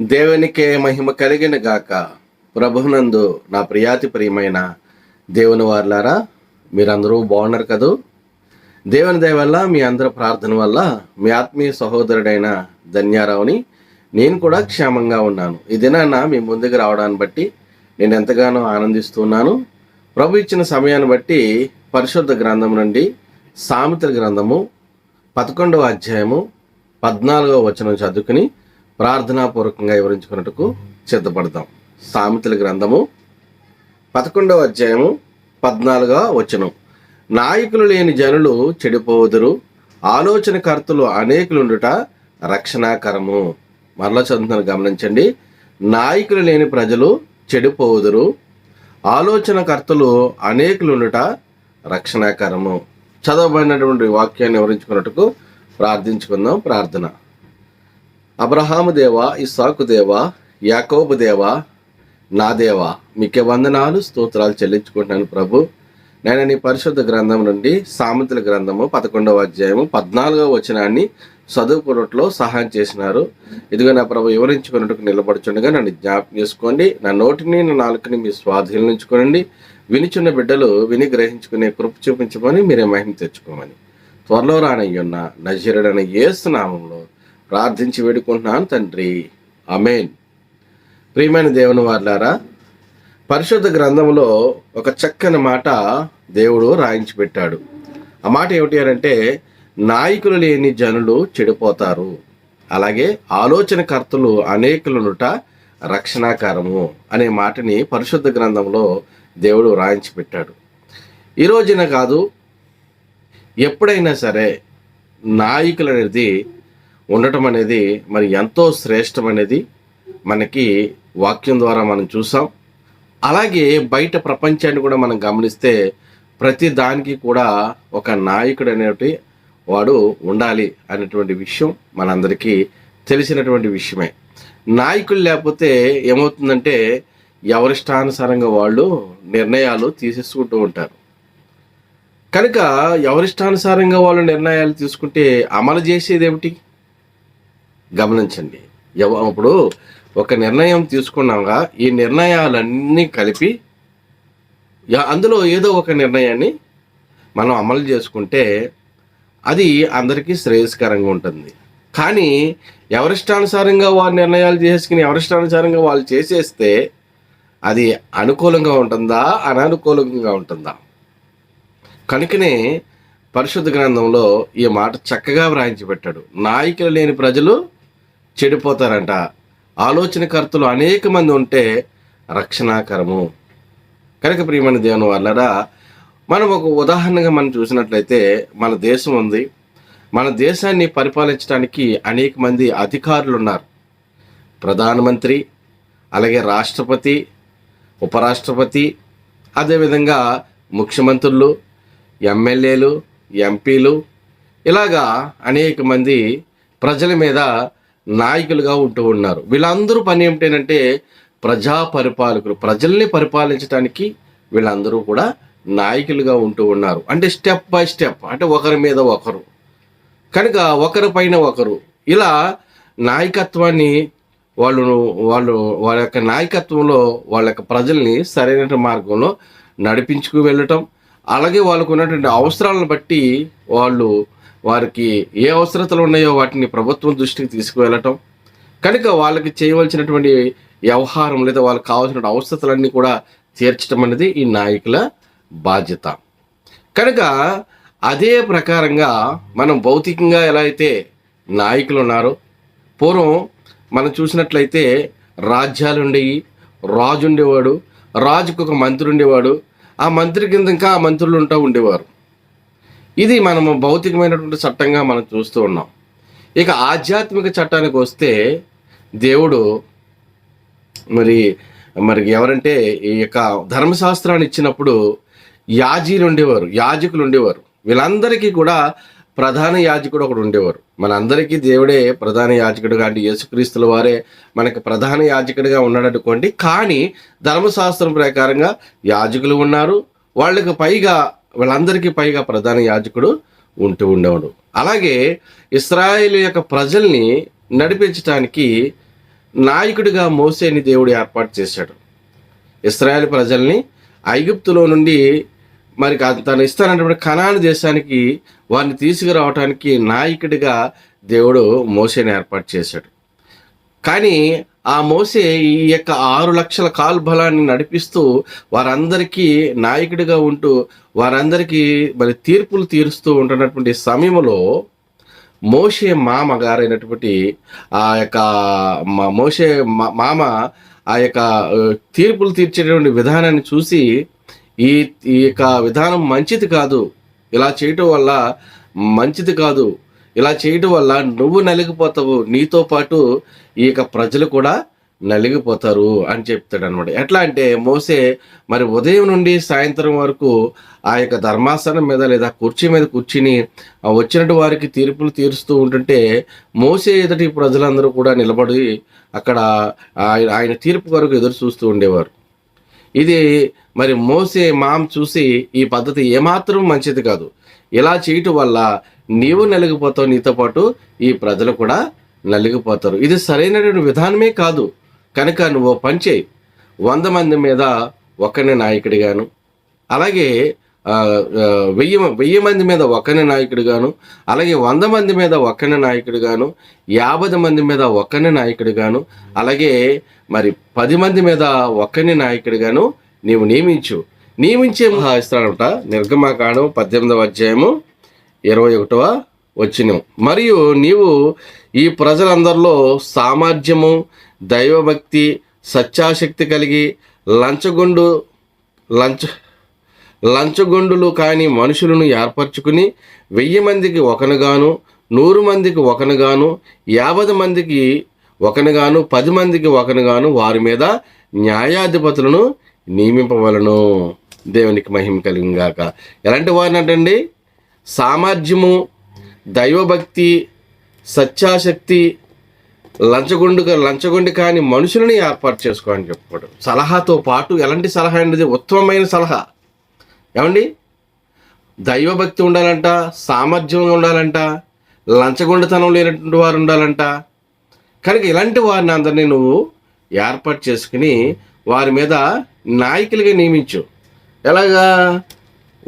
దేవునికే మహిమ కలిగిన గాక ప్రభునందు నా ప్రియాతి ప్రియమైన దేవుని వార్లారా మీరందరూ బాగున్నారు కదూ? దేవుని దయ వల్ల మీ అందరి ప్రార్థన వల్ల మీ ఆత్మీయ సహోదరుడైన ధన్యారావుని నేను కూడా క్షేమంగా ఉన్నాను. ఈ దినాన మీ ముందుకు రావడాన్ని బట్టి నేను ఎంతగానో ఆనందిస్తున్నాను ప్రభు ఇచ్చిన సమయాన్ని బట్టి పరిశుద్ధ గ్రంథం నుండి సామెతల గ్రంథము పదకొండవ అధ్యాయము పద్నాలుగవ వచనం చదువుకుని ప్రార్థనాపూర్వకంగా వివరించుకున్నట్టుకు సిద్ధపడతాం సామెతల గ్రంథము పదకొండవ అధ్యాయము పద్నాలుగవ వచనం. నాయకులు లేని జనులు చెడిపోదురు ఆలోచనకర్తలు అనేకులుండుట రక్షణాకరము. మరలా చదువుతున్నాను గమనించండి. నాయకులు లేని ప్రజలు చెడిపోదురు ఆలోచనకర్తలు అనేకులుండుట రక్షణాకరము. చదవబడినటువంటి వాక్యాన్ని వివరించుకున్నట్టుకు ప్రార్థించుకుందాం. ప్రార్థన. అబ్రహాము దేవ ఇస్సాకు దేవా యాకోబు దేవ నా దేవ మీకే వందనాలు స్తోత్రాలు చెల్లించుకుంటున్నాను ప్రభు. నేను నీ పరిశుద్ధ గ్రంథం నుండి సామెతల గ్రంథము పదకొండవ అధ్యాయము పద్నాలుగవ వచనాన్ని చదువుకున్నట్లో సహాయం చేసినారు. ఇదిగో నా ప్రభు వివరించుకున్నట్టుకు నిలబడుచుండగా నన్ను జ్ఞాపకం చేసుకోండి. నా నోటిని నా నాలుకని మీ స్వాధీనించుకోనండి వినిచున్న బిడ్డలు విని గ్రహించుకునే కృప చూపించమని మీరే మహిమ తెచ్చుకోమని. త్వరలో రానయ్యున్న నజరుడని ఏసునామంలో ప్రార్థించి వేడుకుంటున్నాను తండ్రి. అమేన్ ప్రియమైన దేవుని వాళ్ళారా పరిశుద్ధ గ్రంథంలో ఒక చక్కని మాట దేవుడు రాయించి పెట్టాడు. ఆ మాట ఏమిటి అని అంటే నాయకులు లేని జనులు చెడిపోతారు. అలాగే ఆలోచనకర్తలు అనేకులునుట రక్షణాకారము అనే మాటని పరిశుద్ధ గ్రంథంలో దేవుడు రాయించి పెట్టాడు. ఈ రోజున కాదు ఎప్పుడైనా సరే నాయకులు అనేది ఉండటం అనేది మరి ఎంతో శ్రేష్టమనేది మనకి వాక్యం ద్వారా మనం చూసాం. అలాగే బయట ప్రపంచాన్ని కూడా మనం గమనిస్తే ప్రతి దానికి కూడా ఒక నాయకుడు అనేటి వాడు ఉండాలి అనేటువంటి విషయం మనందరికీ తెలిసినటువంటి విషయమే. నాయకులు లేకపోతే ఏమవుతుందంటే ఎవరిష్టానుసారంగా వాళ్ళు నిర్ణయాలు తీసేసుకుంటూ ఉంటారు. కనుక ఎవరిష్టానుసారంగా వాళ్ళు నిర్ణయాలు తీసుకుంటే అమలు చేసేది ఏమిటి గమనించండి. ఎవ ఇప్పుడు ఒక నిర్ణయం తీసుకున్నాగా ఈ నిర్ణయాలన్నీ కలిపి అందులో ఏదో ఒక నిర్ణయాన్ని మనం అమలు చేసుకుంటే అది అందరికీ శ్రేయస్కరంగా ఉంటుంది. కానీ ఎవరిష్టానుసారంగా వారు నిర్ణయాలు చేసుకుని ఎవరిష్టానుసారంగా వాళ్ళు చేసేస్తే అది అనుకూలంగా ఉంటుందా అననుకూలంగా ఉంటుందా? కనుకనే పరిశుద్ధ గ్రంథంలో ఈ మాట చక్కగా వ్రాయించి పెట్టాడు నాయకులు లేని ప్రజలు చెడిపోతారంట. ఆలోచనకర్తలు అనేక మంది ఉంటే రక్షణాకరము. కనుక ప్రియమైన దేవుని వల్లరా మనం ఒక ఉదాహరణగా మనం చూసినట్లయితే మన దేశం ఉంది. మన దేశాన్ని పరిపాలించడానికి అనేక మంది అధికారులు ఉన్నారు. ప్రధానమంత్రి అలాగే రాష్ట్రపతి ఉపరాష్ట్రపతి అదేవిధంగా ముఖ్యమంత్రులు ఎమ్మెల్యేలు ఎంపీలు ఇలాగా అనేక మంది ప్రజల మీద నాయకులుగా ఉంటూ ఉన్నారు. వీళ్ళందరూ పని ఏమిటంటే ప్రజా పరిపాలకులు ప్రజల్ని పరిపాలించడానికి వీళ్ళందరూ కూడా నాయకులుగా ఉంటూ ఉన్నారు. అంటే స్టెప్ బై స్టెప్ అంటే ఒకరి మీద ఒకరు. కనుక ఒకరి పైన ఒకరు. ఇలా నాయకత్వాన్ని వాళ్ళు వాళ్ళు వాళ్ళ యొక్క నాయకత్వంలో వాళ్ళ యొక్క ప్రజల్ని సరైన మార్గంలో నడిపించుకు వెళ్ళటం. అలాగే వాళ్ళకు ఉన్నటువంటి అవసరాలను బట్టి వాళ్ళు వారికి ఏ అవసరతలు ఉన్నాయో వాటిని ప్రభుత్వం దృష్టికి తీసుకువెళ్ళటం. కనుక వాళ్ళకి చేయవలసినటువంటి వ్యవహారం లేదా వాళ్ళకి కావాల్సిన అవసరతలన్నీ కూడా తీర్చడం అనేది ఈ నాయకుల బాధ్యత. కనుక అదే ప్రకారంగా మనం భౌతికంగా ఎలా అయితే నాయకులు ఉన్నారో పూర్వం మనం చూసినట్లయితే రాజ్యాలు ఉండేవి రాజు ఉండేవాడు రాజుకు ఒక మంత్రి ఉండేవాడు ఆ మంత్రి కింద ఇంకా ఆ మంత్రులు ఉంటా ఉండేవారు. ఇది మనము భౌతికమైనటువంటి చట్టంగా మనం చూస్తూ ఉన్నాం. ఇక ఆధ్యాత్మిక చట్టానికి వస్తే దేవుడు మరి మరి ఎవరంటే ఈ యొక్క ధర్మశాస్త్రాన్ని ఇచ్చినప్పుడు యాజీలు ఉండేవారు యాజకులు ఉండేవారు వీళ్ళందరికీ కూడా ప్రధాన యాజకుడు ఒకడు ఉండేవారు. మనందరికీ దేవుడే ప్రధాన యాజకుడుగా అంటే యేసుక్రీస్తుల వారే మనకి ప్రధాన యాజకుడిగా ఉన్నాడనుకోండి. కానీ ధర్మశాస్త్రం ప్రకారంగా యాజకులు ఉన్నారు. వాళ్ళకి పైగా వీళ్ళందరికీ పైగా ప్రధాన యాజకుడు ఉంటూ ఉండేవాడు. అలాగే ఇస్రాయేల్ యొక్క ప్రజల్ని నడిపించడానికి నాయకుడిగా మోసేని దేవుడు ఏర్పాటు చేశాడు. ఇస్రాయేల్ ప్రజల్ని ఐగుప్తులో నుండి మరి తను ఇస్తానంటే కనాను దేశానికి వారిని తీసుకురావటానికి నాయకుడిగా దేవుడు మోసేని ఏర్పాటు చేశాడు. కానీ ఆ మోసే ఈ యొక్క ఆరు లక్షల కాల్ బలాన్ని నడిపిస్తూ వారందరికీ నాయకుడిగా ఉంటూ వారందరికీ మరి తీర్పులు తీరుస్తూ ఉంటున్నటువంటి సమయంలో మోషే మామ గారైనటువంటి ఆ యొక్క మోషే మా- మామ ఆ యొక్క తీర్పులు తీర్చేటువంటి విధానాన్ని చూసి ఈ ఈ యొక్క విధానం మంచిది కాదు. ఇలా చేయటం వల్ల మంచిది కాదు. ఇలా చేయటం వల్ల నువ్వు నలిగిపోతావు. నీతో పాటు ఈ యొక్క ప్రజలు కూడా నలిగిపోతారు అని చెప్తాడు అనమాట ఎట్లా అంటే మోసే మరి ఉదయం నుండి సాయంత్రం వరకు ఆ యొక్క ధర్మాసనం మీద లేదా కుర్చీ మీద కూర్చుని వచ్చినట్టు వారికి తీర్పులు తీరుస్తూ ఉంటుంటే మోసే ఎదుటి ప్రజలందరూ కూడా నిలబడి అక్కడ ఆయన ఆయన తీర్పు వరకు ఎదురు చూస్తూ ఉండేవారు. ఇది మరి మోసే మాం చూసి ఈ పద్ధతి ఏమాత్రం మంచిది కాదు. ఇలా చేయటం వల్ల నీవు నలిగిపోతావు నీతో పాటు ఈ ప్రజలు కూడా నలిగిపోతారు. ఇది సరైనటువంటి విధానమే కాదు. కనుక నువ్వు పని చేయి. వంద మంది మీద ఒక్కనే నాయకుడిగాను. అలాగే వెయ్యి వెయ్యి మంది మీద ఒక్కనే నాయకుడిగాను అలాగే వంద మంది మీద ఒక్కనే నాయకుడిగాను యాభై మంది మీద ఒక్కనే నాయకుడిగాను అలాగే మరి పది మంది మీద ఒక్కనే నాయకుడిగాను నీవు నియమించు. నియమించే ఇస్తాడంట నిర్గమాకాండం పద్దెనిమిదవ అధ్యాయము ఇరవై ఒకటవ వచ్చిన మరియు నీవు ఈ ప్రజలందరిలో సామర్థ్యము దైవభక్తి సత్యాశక్తి కలిగి లంచగొండు లంచ లంచగొండులు కాని మనుషులను ఏర్పరచుకుని వెయ్యి మందికి ఒకనుగాను నూరు మందికి ఒకనుగాను యాభై మందికి ఒకనుగాను పది మందికి ఒకనుగాను వారి మీద న్యాయాధిపతులను నియమింపవలను. దేవునికి మహిమ కలిగింగాక ఎలాంటి వారిని అంటండి? సామర్థ్యము దైవభక్తి సత్యాశక్తి లంచగొండుగా లంచగొండి కాని మనుషులని ఏర్పాటు చేసుకోవాలని చెప్పుకోవడం. సలహాతో పాటు ఎలాంటి సలహా అనేది ఉత్తమమైన సలహా. ఏమండి? దైవభక్తి ఉండాలంట సామర్థ్యం ఉండాలంట లంచగొండతనం లేనటువంటి వారు ఉండాలంట. కనుక ఇలాంటి వారిని అందరినీ నువ్వు ఏర్పాటు చేసుకుని వారి మీద నాయకులుగా నియమించు. ఎలాగా?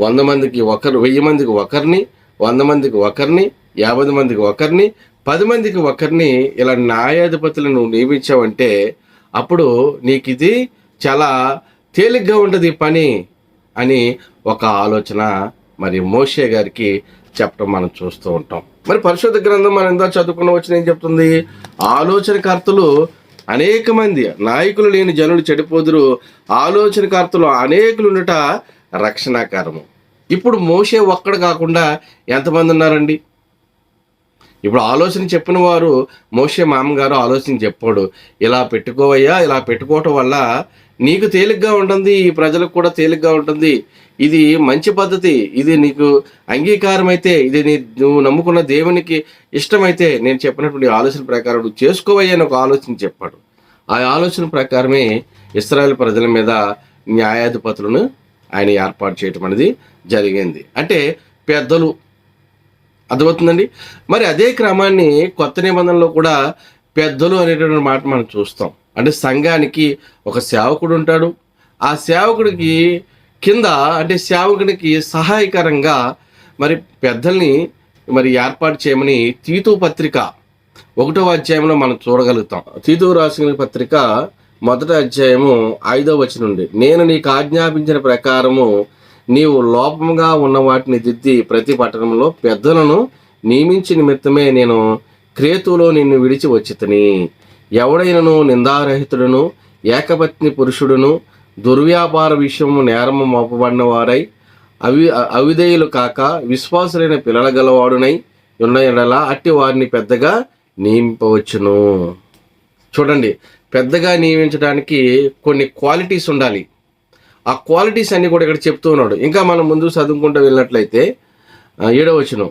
వంద మందికి ఒకరు వెయ్యి మందికి ఒకరిని వంద మందికి ఒకరిని యాభై మందికి ఒకరిని పది మందికి ఒకరిని ఇలా న్యాయాధిపతులను నువ్వు నియమించావంటే అప్పుడు నీకు ఇది చాలా తేలిగ్గా ఉంటుంది పని. అని ఒక ఆలోచన మరి మోషే గారికి చెప్పడం మనం చూస్తూ ఉంటాం. మరి పరిశుద్ధ గ్రంథం మనం ఎంత చదువుకున్న వచ్చిన ఏం చెప్తుంది? ఆలోచనకర్తలు అనేక మంది నాయకులు లేని జనులు చెడిపోదురు. ఆలోచనకర్తలు అనేకులు ఉండట రక్షణాకారము. ఇప్పుడు మోసే ఒక్కడ కాకుండా ఎంతమంది ఉన్నారండి? ఇప్పుడు ఆలోచన చెప్పిన వారు మోసే మామగారు ఆలోచన చెప్పాడు ఇలా పెట్టుకోవయ్యా ఇలా పెట్టుకోవటం వల్ల నీకు తేలిగ్గా ఉంటుంది ఈ ప్రజలకు కూడా తేలిగ్గా ఉంటుంది. ఇది మంచి పద్ధతి. ఇది నీకు అంగీకారం అయితే ఇది నీ నువ్వు నమ్ముకున్న దేవునికి ఇష్టమైతే నేను చెప్పినటువంటి ఆలోచన ప్రకారం నువ్వు చేసుకోవయ్యా అని ఒక ఆలోచన చెప్పాడు. ఆ ఆలోచన ప్రకారమే ఇస్రాయల్ ప్రజల మీద న్యాయాధిపతులను ఆయన ఏర్పాటు చేయటం అనేది జరిగింది. అంటే పెద్దలు అర్థమవుతుందండి? మరి అదే క్రమాన్ని కొత్త నిబంధనలో కూడా పెద్దలు అనేటువంటి మాట మనం చూస్తాం. అంటే సంఘానికి ఒక సేవకుడు ఉంటాడు. ఆ సేవకుడికి కింద అంటే సేవకుడికి సహాయకరంగా మరి పెద్దల్ని మరి ఏర్పాటు చేయమని తీతు పత్రిక ఒకటో అధ్యాయంలో మనం చూడగలుగుతాం. తీతు రాసిన పత్రిక మొదటి అధ్యాయము ఐదో వచనం నుండి. నేను నీకు ఆజ్ఞాపించిన ప్రకారము నీవు లోపంగా ఉన్న వాటిని దిద్ది ప్రతి పట్టణంలో పెద్దలను నియమించి నిమిత్తమే నేను క్రేతులో నిన్ను విడిచి వచ్చితని. ఎవడైనను నిందారహితుడును ఏకపత్ని పురుషుడును దుర్వ్యాపార విషయము నేరము మోపబడిన వారై అవి అవిధేయులు కాక విశ్వాసులైన పిల్లల గలవాడునై ఉన్న ఎడల అట్టి వారిని పెద్దగా నియమింపవచ్చును. చూడండి పెద్దగా నియమించడానికి కొన్ని క్వాలిటీస్ ఉండాలి. ఆ క్వాలిటీస్ అన్నీ కూడా ఇక్కడ చెప్తూ ఉన్నాడు. ఇంకా మనం ముందు చదువుకుంటూ వెళ్ళినట్లయితే ఏడవచ్చును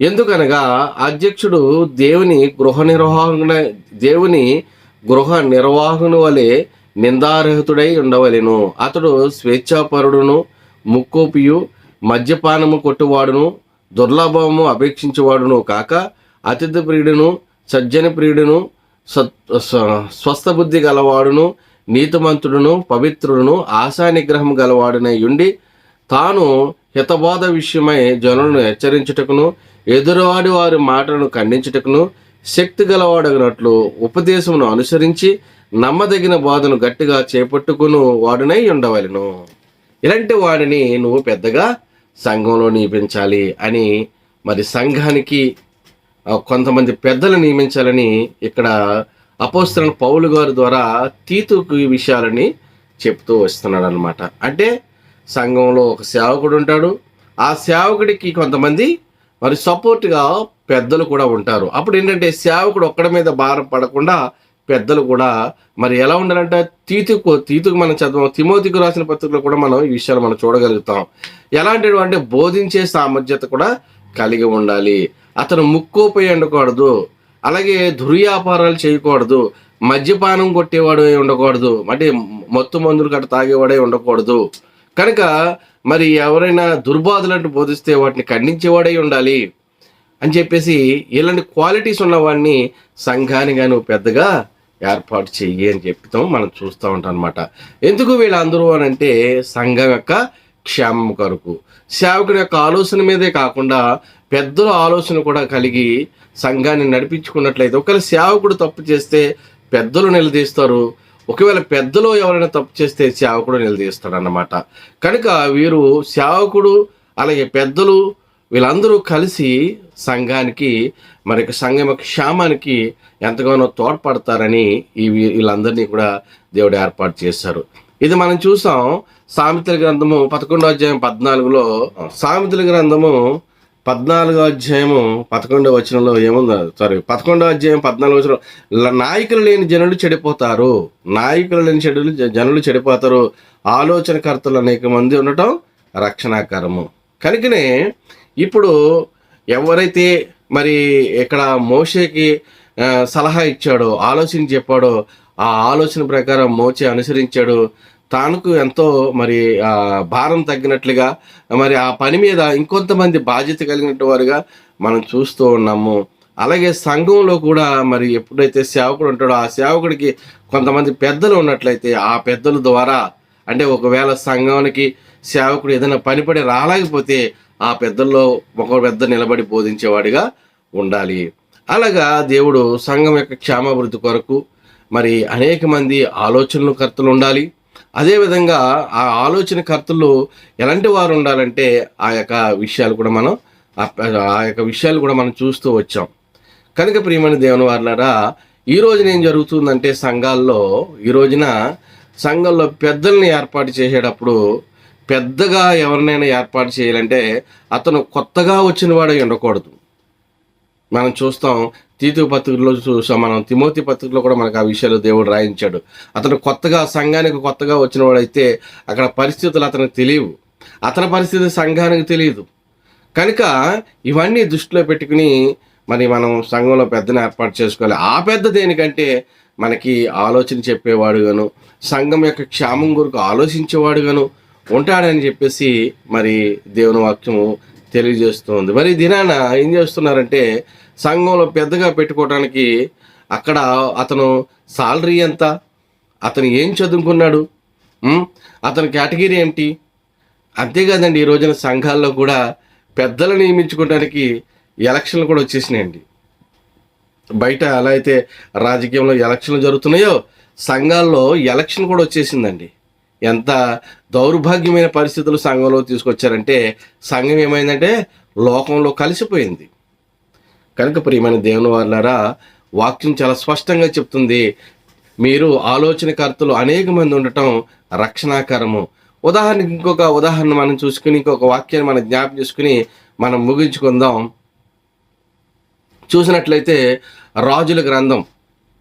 ఎందుకనగా అధ్యక్షుడు దేవుని గృహ నిర్వహణ దేవుని గృహ నిర్వహణ వలె నిందారహితుడై ఉండవలెను. అతడు స్వేచ్ఛాపరుడును ముక్కోపియు మద్యపానము కొట్టువాడును దుర్లభము అపేక్షించేవాడును కాక అతిథి ప్రియుడును సజ్జన ప్రియుడును సత్ గలవాడును నీతిమంతుడును పవిత్రుడును ఆశా నిగ్రహం గలవాడునై ఉండి తాను హితబోధ విషయమై జనులను హెచ్చరించుటకును ఎదురువాడి వారి మాటలను ఖండించుటకును శక్తి గలవాడగినట్లు ఉపదేశమును అనుసరించి నమ్మదగిన బోధను గట్టిగా చేపట్టుకును వాడునై ఉండవలను. ఇలాంటి వాడిని నువ్వు పెద్దగా సంఘంలో నియమించాలి అని మరి సంఘానికి కొంతమంది పెద్దలు నియమించాలని ఇక్కడ అపోస్తల పౌలు గారి ద్వారా తీతుకు ఈ విషయాలని చెప్తూ వస్తున్నాడు అనమాట అంటే సంఘంలో ఒక సేవకుడు ఉంటాడు. ఆ సేవకుడికి కొంతమంది మరి సపోర్ట్గా పెద్దలు కూడా ఉంటారు. అప్పుడు ఏంటంటే సేవకుడు ఒక్కడి మీద భారం పడకుండా పెద్దలు కూడా మరి ఎలా ఉండాలంటే? తీతుకు తీతుకు మనం చదవం. తిమోతికు రాసిన పత్రికలో కూడా మనం ఈ విషయాలు మనం చూడగలుగుతాం. ఎలాంటి అంటే బోధించే సామర్థ్యత కూడా కలిగి ఉండాలి. అతను ముక్కోపై ఉండకూడదు. అలాగే దుర్వ్యాపారాలు చేయకూడదు. మద్యపానం కొట్టేవాడు ఉండకూడదు. అంటే మత్తు మందులు గట్ట తాగేవాడే ఉండకూడదు. కనుక మరి ఎవరైనా దుర్బాధలను బోధిస్తే వాటిని ఖండించేవాడై ఉండాలి అని చెప్పేసి ఇలాంటి క్వాలిటీస్ ఉన్నవాడిని సంఘానిగా నువ్వు పెద్దగా ఏర్పాటు చెయ్యి అని చెప్తాం మనం చూస్తూ ఉంటాం అనమాట ఎందుకు వీళ్ళందరూ అని అంటే సంఘం యొక్క క్షేమం కొరకు. సేవకుని యొక్క ఆలోచన మీదే కాకుండా పెద్దల ఆలోచన కూడా కలిగి సంఘాన్ని నడిపించుకున్నట్లయితే ఒకవేళ సేవకుడు తప్పు చేస్తే పెద్దలు నిలదీస్తారు. ఒకవేళ పెద్దలో ఎవరైనా తప్పు చేస్తే సేవకుడు నిలదీస్తాడు అన్నమాట కనుక వీరు సేవకుడు అలాగే పెద్దలు వీళ్ళందరూ కలిసి సంఘానికి మరి సంఘం యొక్క క్షేమానికి ఎంతగానో తోడ్పడతారని ఈ వీ- వీళ్ళందరినీ కూడా దేవుడు ఏర్పాటు చేశారు. ఇది మనం చూసాం సామెతల గ్రంథము పదకొండో అధ్యాయం పద్నాలుగులో సామెతల గ్రంథము పద్నాలుగో అధ్యాయము పదకొండో వచనంలో ఏముందో సారీ పదకొండో అధ్యాయం పద్నాలుగో వచనం నాయకులు లేని జనులు చెడిపోతారు. నాయకులు లేని చెడులు జనులు చెడిపోతారు. ఆలోచనకర్తలు అనేక మంది ఉండటం రక్షణాకరము. కనుకనే ఇప్పుడు ఎవరైతే మరి ఇక్కడ మోషేకి సలహా ఇచ్చాడో ఆలోచన చెప్పాడో ఆ ఆలోచన ప్రకారం మోచే అనుసరించాడు తానుకు ఎంతో మరి ఆ భారం తగ్గినట్లుగా మరి ఆ పని మీద ఇంకొంతమంది బాధ్యత కలిగినట్టు వారుగా మనం చూస్తూ ఉన్నాము. అలాగే సంఘంలో కూడా మరి ఎప్పుడైతే సేవకుడు ఉంటాడో ఆ సేవకుడికి కొంతమంది పెద్దలు ఉన్నట్లయితే ఆ పెద్దల ద్వారా అంటే ఒకవేళ సంఘానికి సేవకుడు ఏదైనా పనిపడి రాలేకపోతే ఆ పెద్దల్లో ఒక పెద్ద నిలబడి బోధించేవాడిగా ఉండాలి. అలాగా దేవుడు సంఘం యొక్క క్షేమాభివృద్ధి కొరకు మరి అనేక మంది ఆలోచనలు కర్తలు ఉండాలి. అదేవిధంగా ఆ ఆలోచన కర్తలు ఎలాంటి వారు ఉండాలంటే ఆ యొక్క విషయాలు కూడా మనం ఆ- యొక్క విషయాలు కూడా మనం చూస్తూ వచ్చాం. కనుక ప్రియమైన దేవుని వారులారా ఈ రోజున ఏం జరుగుతుందంటే సంఘాల్లో ఈ రోజున సంఘంలో పెద్దల్ని ఏర్పాటు చేసేటప్పుడు పెద్దగా ఎవరినైనా ఏర్పాటు చేయాలంటే అతను కొత్తగా వచ్చిన వాడై ఉండకూడదు. మనం చూస్తాం తీతు పత్రికలో చూసాం మనం తిమోతి పత్రికలో కూడా మనకు ఆ విషయాలు దేవుడు రాయించాడు. అతను కొత్తగా సంఘానికి కొత్తగా వచ్చిన వాడైతే అక్కడ పరిస్థితులు అతనికి తెలియవు. అతని పరిస్థితి సంఘానికి తెలియదు. కనుక ఇవన్నీ దృష్టిలో పెట్టుకుని మరి మనం సంఘంలో పెద్దను ఏర్పాటు చేసుకోవాలి. ఆ పెద్ద దేనికంటే మనకి ఆలోచన చెప్పేవాడుగాను సంఘం యొక్క క్షేమం కొరకు ఆలోచించేవాడుగాను ఉంటాడని చెప్పేసి మరి దేవుని వాక్యము తెలియజేస్తుంది. మరి దినాన ఏం చేస్తున్నారంటే సంఘంలో పెద్దగా పెట్టుకోవడానికి అక్కడ అతను సాలరీ ఎంత? అతను ఏం చదువుకున్నాడు? అతని కేటగిరీ ఏంటి? అంతేకాదండి ఈ రోజున సంఘాల్లో కూడా పెద్దలు నియమించుకోవడానికి ఎలక్షన్లు కూడా వచ్చేసినాయండి. బయట ఎలా అయితే రాజకీయంలో ఎలక్షన్లు జరుగుతున్నాయో సంఘాల్లో ఎలక్షన్ కూడా వచ్చేసిందండి. ఎంత దౌర్భాగ్యమైన పరిస్థితులు సంఘంలో తీసుకొచ్చారంటే సంఘం ఏమైందంటే లోకంలో కలిసిపోయింది. కనుక ప్రియమైన దేవుని వాళ్ళారా వాక్యం చాలా స్పష్టంగా చెప్తుంది. మీరు ఆలోచనకర్తలు అనేక మంది ఉండటం రక్షణాకరము. ఉదాహరణకి ఇంకొక ఉదాహరణ మనం చూసుకుని ఇంకొక వాక్యాన్ని మనం జ్ఞాపం చేసుకుని మనం ముగించుకుందాం. చూసినట్లయితే రాజుల గ్రంథం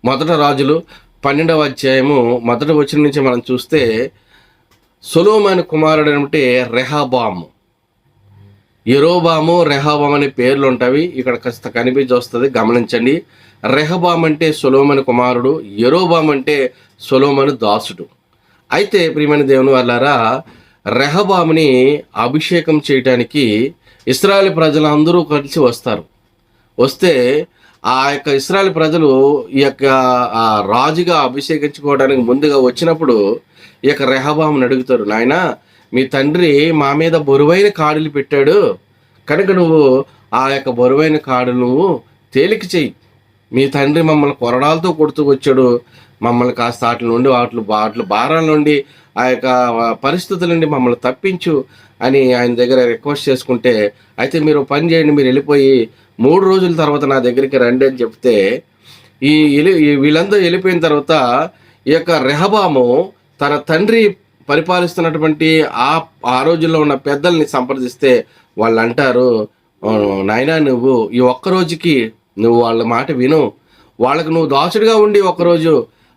మొదట రాజులు పన్నెండవ అధ్యాయము మొదటి వచ్చిన నుంచి మనం చూస్తే సొలోమాని కుమారుడు అంటే రెహాబాము. ఎరోబాము రెహబామ్ అనే పేర్లు ఉంటాయి ఇక్కడ కాస్త కనిపించి వస్తుంది గమనించండి. రెహబామ్ అంటే సొలోమని కుమారుడు. ఎరోబామ్ అంటే సులోమని దాసుడు. అయితే ప్రియమైన దేవుని వాళ్ళారా రెహబాముని అభిషేకం చేయటానికి ఇస్రాయల్ ప్రజలందరూ కలిసి వస్తారు. వస్తే ఆ యొక్క ఇస్రాయల్ ప్రజలు ఈ యొక్క రాజుగా అభిషేకించుకోవడానికి ముందుగా వచ్చినప్పుడు ఈ యొక్క రెహబాముని అడుగుతారు నాయనా మీ తండ్రి మా మీద బరువైన కాడులు పెట్టాడు. కనుక నువ్వు ఆ యొక్క బరువైన కాడు నువ్వు తేలిక చెయ్యి. మీ తండ్రి మమ్మల్ని కొరడాలతో కొడుతూ వచ్చాడు. మమ్మల్ని కాస్త వాటి నుండి వాటి వాటి భారాల నుండి ఆ యొక్క పరిస్థితుల నుండి మమ్మల్ని తప్పించు అని ఆయన దగ్గర రిక్వెస్ట్ చేసుకుంటే అయితే మీరు పని చేయండి మీరు వెళ్ళిపోయి మూడు రోజుల తర్వాత నా దగ్గరికి రండి అని చెప్తే ఈ ఈ వీళ్ళందరూ వెళ్ళిపోయిన తర్వాత ఈ యొక్క రెహబాము తన తండ్రి పరిపాలిస్తున్నటువంటి ఆ ఆ రోజుల్లో ఉన్న పెద్దల్ని సంప్రదిస్తే వాళ్ళు అంటారు నాయనా నువ్వు ఈ ఒక్క రోజుకి నువ్వు వాళ్ళ మాట విను. వాళ్ళకు నువ్వు దాసుడిగా ఉండి ఒక్కరోజు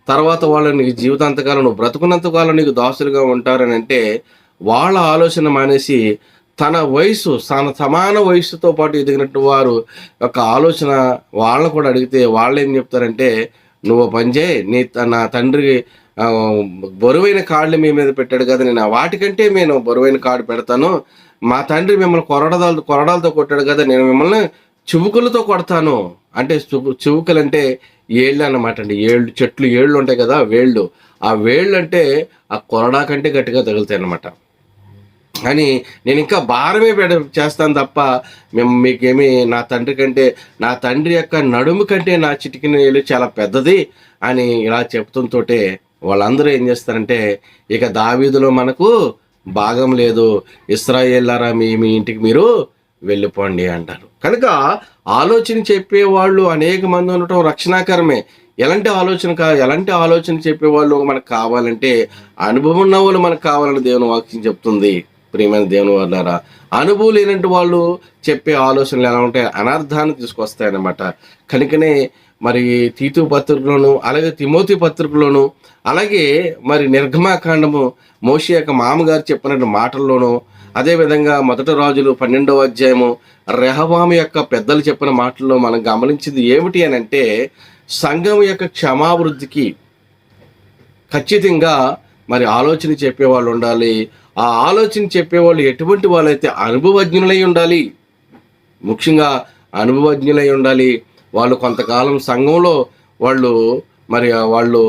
తర్వాత వాళ్ళు నీకు జీవితాంతకాలం నువ్వు బ్రతుకున్నంత కాలం నీకు దాసులుగా ఉంటారని అంటే వాళ్ళ ఆలోచన మానేసి తన వయసు తన సమాన వయసుతో పాటు ఎదిగినట్టు వారు యొక్క ఆలోచన వాళ్ళని కూడా అడిగితే వాళ్ళు ఏం చెప్తారంటే నువ్వు పని చేయి నీ త- నా తండ్రి బరువైన కాళ్ళు మీ మీద పెట్టాడు కదా నేను వాటికంటే నేను బరువైన కాడు పెడతాను. మా తండ్రి మిమ్మల్ని కొరడాలతో కొరడాలతో కొట్టాడు కదా నేను మిమ్మల్ని చువుకులతో కొడతాను. అంటే చువు చువుకలు అంటే ఏళ్ళు అన్నమాట అండి. ఏళ్ళు చెట్లు ఏళ్ళు ఉంటాయి కదా వేళ్ళు. ఆ వేళ్ళు అంటే ఆ కొరడా కంటే గట్టిగా తగులుతాయి అన్నమాట. అని నేను ఇంకా భారమే పెడ చేస్తాను తప్ప మేము మీకేమి నా తండ్రి కంటే నా తండ్రి యొక్క నడుము కంటే నా చిటికిన వేలు చాలా పెద్దది అని ఇలా చెప్తుంతోటే వాళ్ళందరూ ఏం చేస్తారంటే ఇక దావీదులో మనకు భాగం లేదు. ఇస్రాయేళ్ళారా మీ మీ ఇంటికి మీరు వెళ్ళిపోండి అంటారు. కనుక ఆలోచన చెప్పేవాళ్ళు అనేక మంది ఉండటం రక్షణాకరమే. ఎలాంటి ఆలోచన కా ఎలాంటి ఆలోచన చెప్పేవాళ్ళు మనకు కావాలంటే అనుభవం ఉన్న వాళ్ళు మనకు కావాలని దేవుని వాక్యం చెప్తుంది. ప్రియమైన దేవుని వాళ్ళారా అనుభవం లేనట్టు వాళ్ళు చెప్పే ఆలోచనలు ఎలా ఉంటాయి? అనర్థాన్ని తీసుకొస్తాయన్నమాట. కనుకనే మరి తీతు పత్రికలోను అలాగే తిమోతి పత్రికలోను అలాగే మరి నిర్గమాకాండము మోషి యొక్క మామగారు చెప్పినట్టు మాటల్లోనూ అదేవిధంగా మొదటి రాజులు పన్నెండవ అధ్యాయము రెహవాము యొక్క పెద్దలు చెప్పిన మాటల్లో మనం గమనించింది ఏమిటి అని అంటే సంఘం యొక్క క్షమాభివృద్ధికి ఖచ్చితంగా మరి ఆలోచన చెప్పేవాళ్ళు ఉండాలి. ఆ ఆలోచన చెప్పేవాళ్ళు ఎటువంటి వాళ్ళైతే అనుభవజ్ఞులై ఉండాలి ముఖ్యంగా అనుభవజ్ఞులై ఉండాలి వాళ్ళు కొంతకాలం సంఘంలో వాళ్ళు మరి వాళ్ళు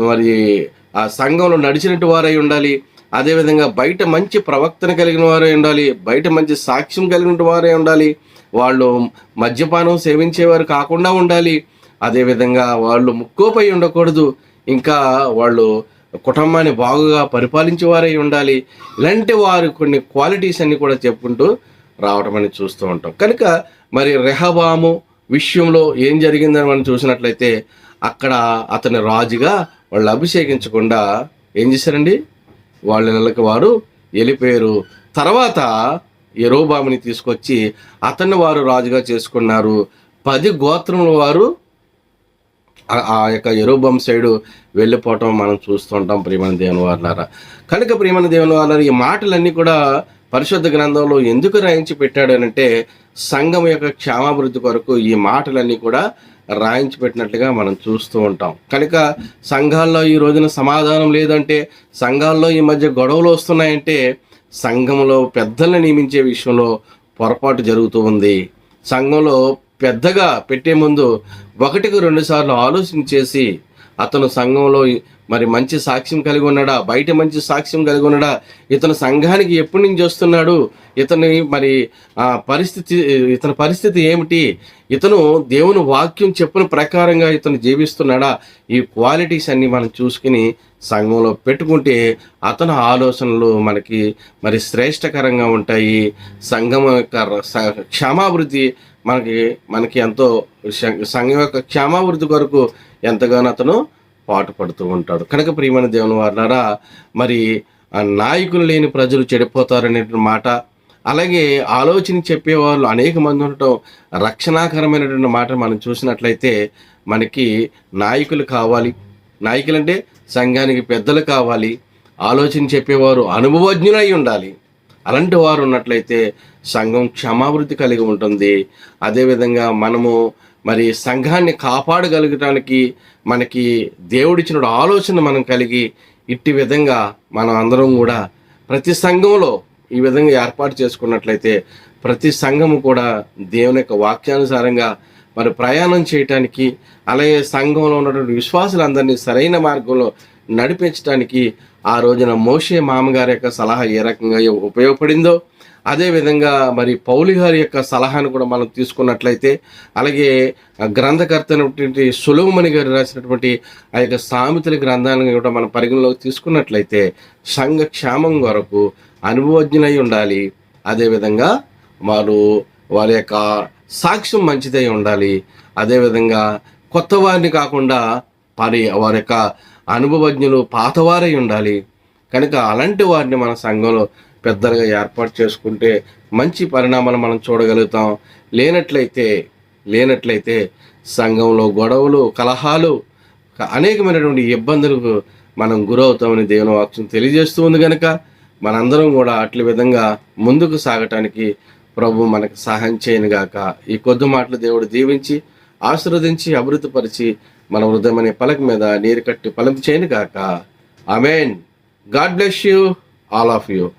మరి ఆ సంఘంలో నడిచినట్టు వారై ఉండాలి. అదేవిధంగా బయట మంచి ప్రవక్తన కలిగిన వారై ఉండాలి. బయట మంచి సాక్ష్యం కలిగిన వారే ఉండాలి. వాళ్ళు మద్యపానం సేవించేవారు కాకుండా ఉండాలి. అదేవిధంగా వాళ్ళు ముక్కోపై ఉండకూడదు. ఇంకా వాళ్ళు కుటుంబాన్ని బాగుగా పరిపాలించేవారై ఉండాలి. ఇలాంటి వారు కొన్ని క్వాలిటీస్ అన్ని కూడా చెప్పుకుంటూ రావటం అని చూస్తూ ఉంటాం. కనుక మరి రెహబాము విషయంలో ఏం జరిగిందని మనం చూసినట్లయితే అక్కడ అతని రాజుగా వాళ్ళు అభిషేకించకుండా ఏం చేశారండి? వాళ్ళ నెలకు వారు వెళ్ళిపోయారు. తర్వాత ఎరోబామిని తీసుకొచ్చి అతన్ని వారు రాజుగా చేసుకున్నారు. పది గోత్రముల వారు ఆ- యొక్క ఎరోబామ్ సైడు వెళ్ళిపోవటం మనం చూస్తుంటాం ప్రియమణ దేవుని వారులారా. కనుక ప్రియమణ దేవుని వారులారా ఈ మాటలన్నీ కూడా పరిశుద్ధ గ్రంథంలో ఎందుకు రాయించి పెట్టాడు అని అంటే సంఘం యొక్క క్షేమాభివృద్ధి కొరకు ఈ మాటలన్నీ కూడా రాయించి పెట్టినట్లుగా మనం చూస్తూ ఉంటాం. కనుక సంఘాల్లో ఈ రోజున సమాధానం లేదంటే సంఘాల్లో ఈ మధ్య గొడవలు వస్తున్నాయంటే సంఘంలో పెద్దల్ని నియమించే విషయంలో పొరపాటు జరుగుతూ ఉంది. సంఘంలో పెద్దగా పెట్టే ముందు ఒకటికి రెండు సార్లు ఆలోచన చేసి అతను సంఘంలో మరి మంచి సాక్ష్యం కలిగి ఉన్నాడా? బయట మంచి సాక్ష్యం కలిగి ఉన్నాడా? ఇతను సంఘానికి ఎప్పటి నుంచి వస్తున్నాడు? ఇతని మరి ఆ పరిస్థితి ఇతని పరిస్థితి ఏమిటి? ఇతను దేవుని వాక్యం చెప్పిన ప్రకారంగా ఇతను జీవిస్తున్నాడా? ఈ క్వాలిటీస్ అన్ని మనం చూసుకుని సంఘంలో పెట్టుకుంటే అతని ఆలోచనలు మనకి మరి శ్రేష్టకరంగా ఉంటాయి. సంఘం యొక్క క్షమాభివృద్ధి క్షేమాభివృద్ధి మనకి మనకి ఎంతో సంఘం యొక్క క్షేమాభివృద్ధి కొరకు ఎంతగానో అతను పాటు పడుతూ ఉంటాడు. కనుక ప్రియమైన దేవుని వారులారా మరి నాయకులు లేని ప్రజలు చెడిపోతారనే మాట అలాగే ఆలోచన చెప్పేవాళ్ళు అనేక మంది ఉండటం రక్షణాకరమైనటువంటి మాట మనం చూసినట్లయితే మనకి నాయకులు కావాలి. నాయకులు అంటే సంఘానికి పెద్దలు కావాలి. ఆలోచన చెప్పేవారు అనుభవజ్ఞులై ఉండాలి. అలాంటి వారు ఉన్నట్లయితే సంఘం క్షమాభివృద్ధి కలిగి ఉంటుంది. అదేవిధంగా మనము మరి సంఘాన్ని కాపాడగలగటానికి మనకి దేవుడిచ్చిన ఆలోచన మనం కలిగి ఇట్టి విధంగా మనం అందరం కూడా ప్రతి సంఘంలో ఈ విధంగా ఏర్పాటు చేసుకున్నట్లయితే ప్రతి సంఘము కూడా దేవుని యొక్క వాక్యానుసారంగా మరి ప్రయాణం చేయటానికి అలాగే సంఘంలో ఉన్నటువంటి విశ్వాసులందరినీ సరైన మార్గంలో నడిపించడానికి ఆ రోజున మోషే మామగారి యొక్క సలహా ఏ రకంగా ఉపయోగపడిందో అదేవిధంగా మరి పౌలిహారి యొక్క సలహాను కూడా మనం తీసుకున్నట్లయితే అలాగే ఆ గ్రంథకర్త అయినటువంటి గారు రాసినటువంటి ఆ యొక్క సామెతల గ్రంథాలను కూడా మనం పరిగణలోకి తీసుకున్నట్లయితే సంఘ క్షేమం కొరకు అనుభవజ్ఞులై ఉండాలి. అదేవిధంగా వారు వారి యొక్క సాక్ష్యం మంచిదై ఉండాలి. అదేవిధంగా కొత్త వారిని కాకుండా పని వారి యొక్క అనుభవజ్ఞులు పాతవారై ఉండాలి. కనుక అలాంటి వారిని మన సంఘంలో పెద్దలుగా ఏర్పాటు చేసుకుంటే మంచి పరిణామాలు మనం చూడగలుగుతాం. లేనట్లయితే లేనట్లయితే సంఘంలో గొడవలు కలహాలు అనేకమైనటువంటి ఇబ్బందులకు మనం గురవుతామని దేవుని వాక్యం తెలియజేస్తూ ఉంది కనుక మనందరం కూడా అట్ల విధంగా ముందుకు సాగటానికి ప్రభు మనకు సహాయం చేయను గాక. ఈ కొద్ది మాటలు దేవుడు దీవించి ఆశీర్వదించి అభివృద్ధిపరిచి మన హృదయం అనే పలక మీద నీరు కట్టి పలుపు చేయను గాక. Mean God bless you. All of you.